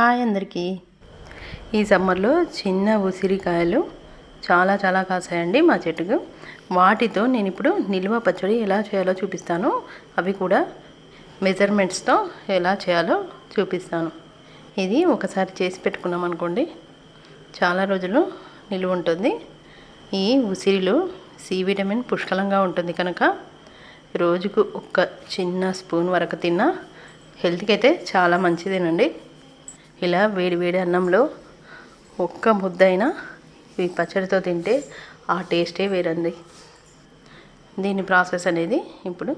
Hi అందరికీ. ఈ సమ్మర్లో చిన్న ఉసిరికాయలు చాలా చాలా కాసాయండి మా చెట్టుకు. వాటితో నేను ఇప్పుడు నిల్వ పచ్చడి ఎలా చేయాలో చూపిస్తాను. అవి కూడా మెజర్మెంట్స్తో ఎలా చేయాలో చూపిస్తాను. ఇది ఒకసారి చేసి పెట్టుకున్నాం అనుకోండి చాలా రోజులు నిలువ ఉంటుంది. ఈ ఉసిరిలో సి విటమిన్ పుష్కలంగా ఉంటుంది కనుక రోజుకు ఒక చిన్న స్పూన్ వరకు తిన్నా హెల్త్కి అయితే చాలా మంచిదేనండి. ఇలా వేడి వేడి అన్నంలో ఒక్క ముద్దైనా ఈ పచ్చడితో తింటే ఆ టేస్టే వేరండి. దీని ప్రాసెస్ అనేది ఇప్పుడు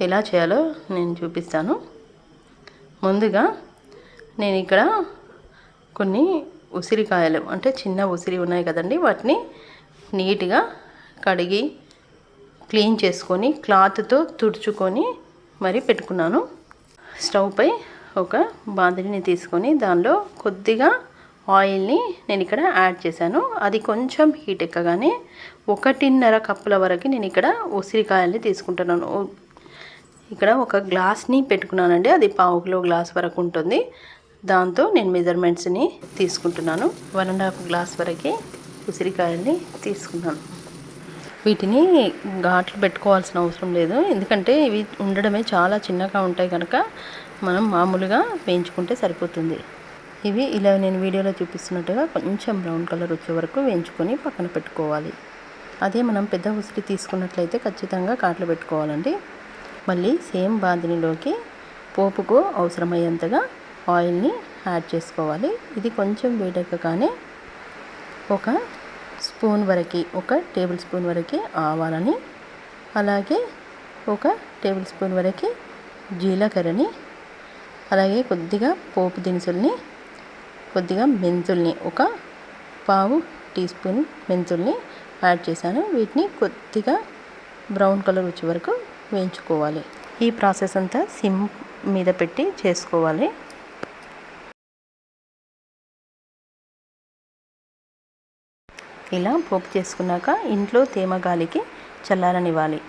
ఎలా చేయాలో నేను చూపిస్తాను. ముందుగా నేను ఇక్కడ కొన్ని ఉసిరికాయలు అంటే చిన్న ఉసిరి ఉన్నాయి కదండి వాటిని నీట్గా కడిగి క్లీన్ చేసుకొని క్లాత్తో తుడుచుకొని మరి పెట్టుకున్నాను. స్టవ్పై ఒక బాందిని తీసుకొని దానిలో కొద్దిగా ఆయిల్ని నేను ఇక్కడ యాడ్ చేశాను. అది కొంచెం హీట్ ఎక్కగానే ఒకటిన్నర కప్పుల వరకు నేను ఇక్కడ ఉసిరికాయల్ని తీసుకుంటున్నాను. ఇక్కడ ఒక గ్లాస్ని పెట్టుకున్నానండి. అది పావు కిలో గ్లాస్ వరకు ఉంటుంది. దాంతో నేను మెజర్మెంట్స్ని తీసుకుంటున్నాను. వన్ అండ్ హాఫ్ గ్లాస్ వరకు ఉసిరికాయల్ని తీసుకున్నాను. వీటిని ఘాట్లు పెట్టుకోవాల్సిన అవసరం లేదు. ఎందుకంటే ఇవి ఉండడమే చాలా చిన్నగా ఉంటాయి కనుక మనం మామూలుగా వేయించుకుంటే సరిపోతుంది. ఇవి ఇలా నేను వీడియోలో చూపిస్తున్నట్టుగా కొంచెం బ్రౌన్ కలర్ వచ్చే వరకు వేయించుకొని పక్కన పెట్టుకోవాలి. అదే మనం పెద్ద ఉసిరి తీసుకున్నట్లయితే ఖచ్చితంగా కాట్లు పెట్టుకోవాలండి. మళ్ళీ సేమ్ బాందినిలోకి పోపుకు అవసరమయ్యేంతగా ఆయిల్ని యాడ్ చేసుకోవాలి. ఇది కొంచెం వేడెక్కగానే ఒక స్పూన్ వరకు ఒక టేబుల్ స్పూన్ వరకు ఆవాలని అలాగే ఒక టేబుల్ స్పూన్ వరకు జీలకర్రని అలాగే కొద్దిగా పోపు దినుసుల్ని కొద్దిగా మెంతుల్ని ఒక పావు టీ స్పూన్ మెంతుల్ని యాడ్ చేశాను. వీటిని కొద్దిగా బ్రౌన్ కలర్ వచ్చే వరకు వేయించుకోవాలి. ఈ ప్రాసెస్ అంతా సిమ్ మీద పెట్టి చేసుకోవాలి. ఇలా పోపు చేసుకున్నాక ఇంట్లో తేమ గాలికి చల్లారనివ్వాలి.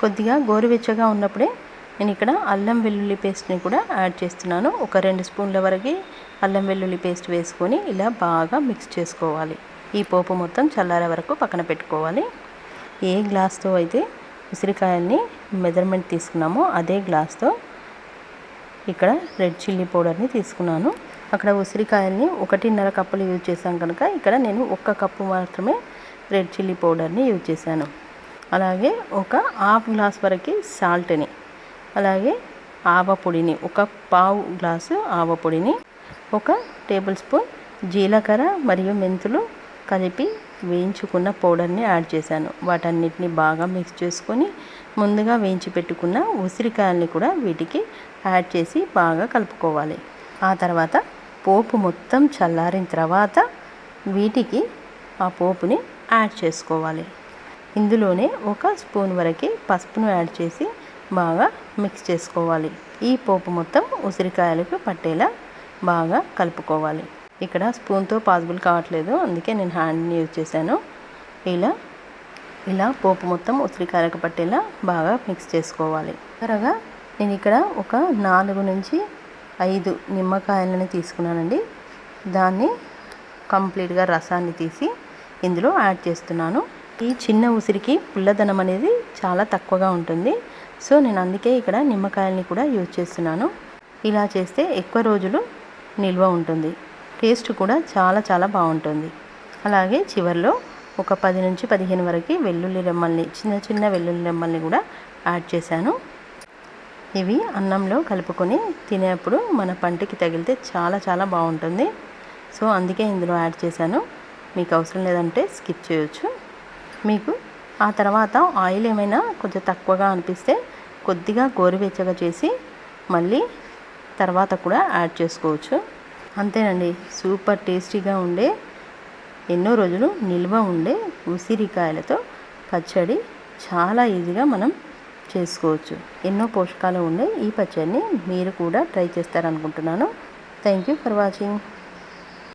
కొద్దిగా గోరువెచ్చగా ఉన్నప్పుడే నేను ఇక్కడ అల్లం వెల్లుల్లి పేస్ట్ని కూడా యాడ్ చేస్తున్నాను. ఒక రెండు స్పూన్ల వరకు అల్లం వెల్లుల్లి పేస్ట్ వేసుకొని ఇలా బాగా మిక్స్ చేసుకోవాలి. ఈ పోపు మొత్తం చల్లారే వరకు పక్కన పెట్టుకోవాలి. ఏ గ్లాస్తో అయితే ఉసిరికాయల్ని మెజర్మెంట్ తీసుకున్నామో అదే గ్లాస్తో ఇక్కడ రెడ్ చిల్లీ పౌడర్ని తీసుకున్నాను. అక్కడ ఉసిరికాయల్ని ఒకటిన్నర కప్పులు యూజ్ చేశాను కనుక ఇక్కడ నేను ఒక్క కప్పు మాత్రమే రెడ్ చిల్లీ పౌడర్ని యూజ్ చేశాను. అలాగే ఒక హాఫ్ గ్లాస్ వరకు సాల్ట్ని అలాగే ఆవపొడిని ఒక పావు గ్లాసు ఆవపొడిని ఒక టేబుల్ స్పూన్ జీలకర్ర మరియు మెంతులు కలిపి వేయించుకున్న పౌడర్ని యాడ్ చేశాను. వాటన్నిటిని బాగా మిక్స్ చేసుకొని ముందుగా వేయించి పెట్టుకున్న ఉసిరికాయల్ని కూడా వీటికి యాడ్ చేసి బాగా కలుపుకోవాలి. ఆ తర్వాత పోపు మొత్తం చల్లారిన తర్వాత వీటికి ఆ పోపుని యాడ్ చేసుకోవాలి. ఇందులోనే ఒక స్పూన్ వరకు పసుపును యాడ్ చేసి బాగా మిక్స్ చేసుకోవాలి. ఈ పోపు మొత్తం ఉసిరికాయలకు పట్టేలా బాగా కలుపుకోవాలి. ఇక్కడ స్పూన్తో పాసిబుల్ కావట్లేదు అందుకే నేను హ్యాండ్ని యూజ్ చేశాను. ఇలా ఇలా పోపు మొత్తం ఉసిరికాయలకు పట్టేలా బాగా మిక్స్ చేసుకోవాలి. త్వరగా నేను ఇక్కడ ఒక నాలుగు నుంచి ఐదు నిమ్మకాయలను తీసుకున్నానండి. దాన్ని కంప్లీట్గా రసాన్ని తీసి ఇందులో యాడ్ చేస్తున్నాను. ఈ చిన్న ఉసిరికి పుల్లదనం అనేది చాలా తక్కువగా ఉంటుంది. సో నేను అందుకే ఇక్కడ నిమ్మకాయల్ని కూడా యూజ్ చేస్తున్నాను. ఇలా చేస్తే ఎక్కువ రోజులు నిల్వ ఉంటుంది. టేస్ట్ కూడా చాలా చాలా బాగుంటుంది. అలాగే చివరిలో ఒక పది నుంచి పదిహేను వరకు వెల్లుల్లి రెమ్మల్ని చిన్న చిన్న వెల్లుల్లి రెమ్మల్ని కూడా యాడ్ చేశాను. ఇవి అన్నంలో కలుపుకొని తినేప్పుడు మన పంటికి తగిలితే చాలా చాలా బాగుంటుంది. సో అందుకే ఇందులో యాడ్ చేశాను. మీకు అవసరం లేదంటే స్కిప్ చేయొచ్చు. మీకు ఆ తర్వాత ఆయిల్ ఏమైనా కొంచెం తక్కువగా అనిపిస్తే కొద్దిగా గోరువెచ్చగా చేసి మళ్ళీ తర్వాత కూడా యాడ్ చేసుకోవచ్చు. అంతేనండి. సూపర్ టేస్టీగా ఉండే ఎన్నో రోజులు నిల్వ ఉండే ఉసిరికాయలతో పచ్చడి చాలా ఈజీగా మనం చేసుకోవచ్చు. ఎన్నో పోషకాలు ఉండే ఈ పచ్చడిని మీరు కూడా try చేస్తారనుకుంటున్నాను. Thank you for watching.